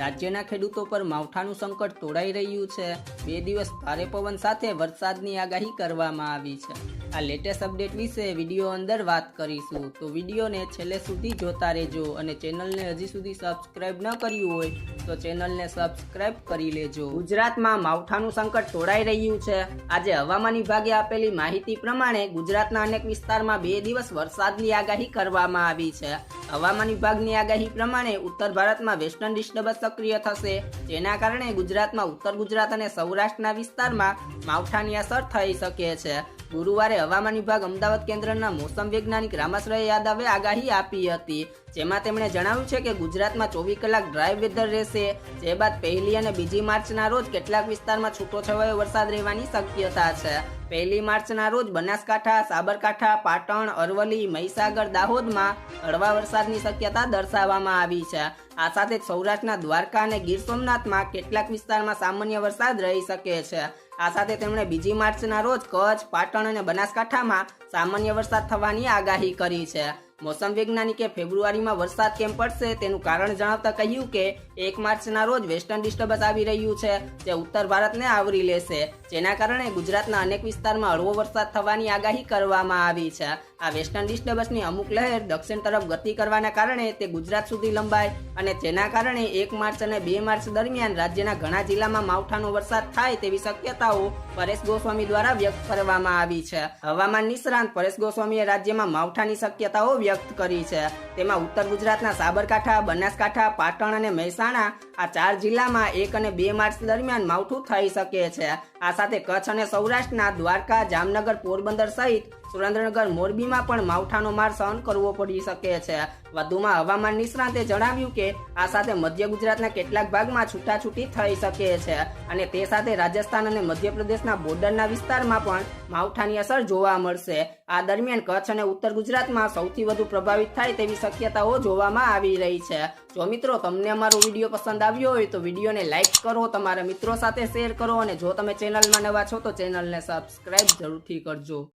રાજ્યના ખેડૂતો પર માવઠાનું સંકટ તોડાઈ રહ્યું છે. બે દિવસ ભારે પવન સાથે વરસાદની આગાહી કરવામાં આવી છે. આ લેટેસ્ટ અપડેટ વિશે વીડિયો અંદર વાત કરીશું. તો વિડીયોને છેલ્લે સુધી જોતા રહેજો અને ચેનલને હજી સુધી સબસ્ક્રાઇબ ન કર્યું હોય તો ચેનલને સબસ્ક્રાઇબ કરી લેજો. ગુજરાતમાં માવઠાનું સંકટ તોડાઈ રહ્યું છે. આજે હવામાન વિભાગે આપેલી માહિતી પ્રમાણે ગુજરાતના અનેક વિસ્તારમાં બે દિવસ વરસાદની આગાહી કરવામાં આવી છે. હવામાન વિભાગની આગાહી પ્રમાણે ઉત્તર ભારતમાં વેસ્ટર્ન ડિસ્ટર્બન્સ સક્રિય થશે. જેના કારણે ગુજરાતમાં ઉત્તર ગુજરાત અને સૌરાષ્ટ્રના વિસ્તારમાં માવઠાની અસર થઈ શકે છે. ગુરુવારે હવામાન વિભાગ અમદાવાદ કેન્દ્રના મોસમ વૈજ્ઞાનિક રામાશ્રય યાદવે આગાહી આપી હતી. જેમાં તેમણે જણાવ્યું છે કે ગુજરાતમાં ચોવીસ કલાક ડ્રાય વેધર રહેશે. જે બાદ પહેલી અને બીજી માર્ચના રોજ કેટલાક વિસ્તારમાં છૂટોછવાયો વરસાદ રહેવાની શક્યતા છે. પહેલી માર્ચના રોજ બનાસકાંઠા, સાબરકાંઠા, પાટણ, અરવલ્લી, મહીસાગર, દાહોદમાં હળવા વરસાદની શક્યતા દર્શાવવામાં આવી છે. આ સાથે સૌરાષ્ટ્રના દ્વારકા અને ગીર સોમનાથમાં કેટલાક વિસ્તારમાં સામાન્ય વરસાદ રહી શકે છે. આ સાથે તેમણે બીજી માર્ચના રોજ કચ્છ, પાટણ અને બનાસકાંઠામાં સામાન્ય વરસાદ થવાની આગાહી કરી છે. મોસમ વૈજ્ઞાનિકે ફેબ્રુઆરીમાં વરસાદ કેમ પડશે તેનું કારણ જણાવતા કહ્યું કે એક માર્ચના રોજ વેસ્ટર્ન ડિસ્ટર્બન્સ આવી રહ્યું છે, જે ઉત્તર ભારતને આવરી લેશે. જેના કારણે ગુજરાતના અનેક વિસ્તારમાં હળવો વરસાદ થવાની આગાહી કરવામાં આવી છે. આ વેસ્ટર્ન ડિસ્ટર્બન્સની અમુક લહેર દક્ષિણ તરફ ગતિ કરવાના કારણે તે ગુજરાત સુધી લંબાય અને જેના કારણે એક માર્ચ અને બે માર્ચ દરમિયાન રાજ્યના ઘણા જિલ્લામાં માવઠાનો વરસાદ થાય તેવી શક્યતાઓ પરેશ ગોસ્વામી દ્વારા વ્યક્ત કરવામાં આવી છે. હવામાન નિષ્ણાંત પરેશ ગોસ્વામીએ રાજ્યમાં માવઠાની શક્યતાઓ વ્યક્ત કરી છે. તેમાં ઉત્તર ગુજરાતના સાબરકાંઠા, બનાસકાંઠા, પાટણ અને મહેસાણા આ ચાર જિલ્લામાં એક અને બે માર્ચ દરમિયાન માવઠું થઈ શકે છે. આ સાથે કચ્છ અને સૌરાષ્ટ્રના દ્વારકા, જામનગર, પોરબંદર સહિત સુરેન્દ્રનગર મોરબીમાં પણ માવઠાનો માર સહન કરવો પડી શકે છે. વધુમાં હવામાન નિષ્ણાતે જણાવ્યું કે, આ સાથે મધ્ય ગુજરાતના કેટલાક ભાગમાં છૂટાછૂટી થઈ શકે છે અને તે સાથે રાજસ્થાન અને મધ્યપ્રદેશના બોર્ડરના વિસ્તારમાં પણ માવઠાની અસર જોવા મળશે. આ દરમિયાન કચ્છ અને ઉત્તર ગુજરાતમાં સૌથી વધુ પ્રભાવિત થાય તેવી શક્યતાઓ જોવામાં આવી રહી છે. જો મિત્રો તમને અમારો વીડિયો પસંદ આવ્યો હોય તો વિડીયોને લાઇક કરો, તમારા મિત્રો સાથે શેર કરો અને જો તમે ચેનલમાં નવા છો તો ચેનલને સબસ્ક્રાઇબ જરૂરથી કરજો.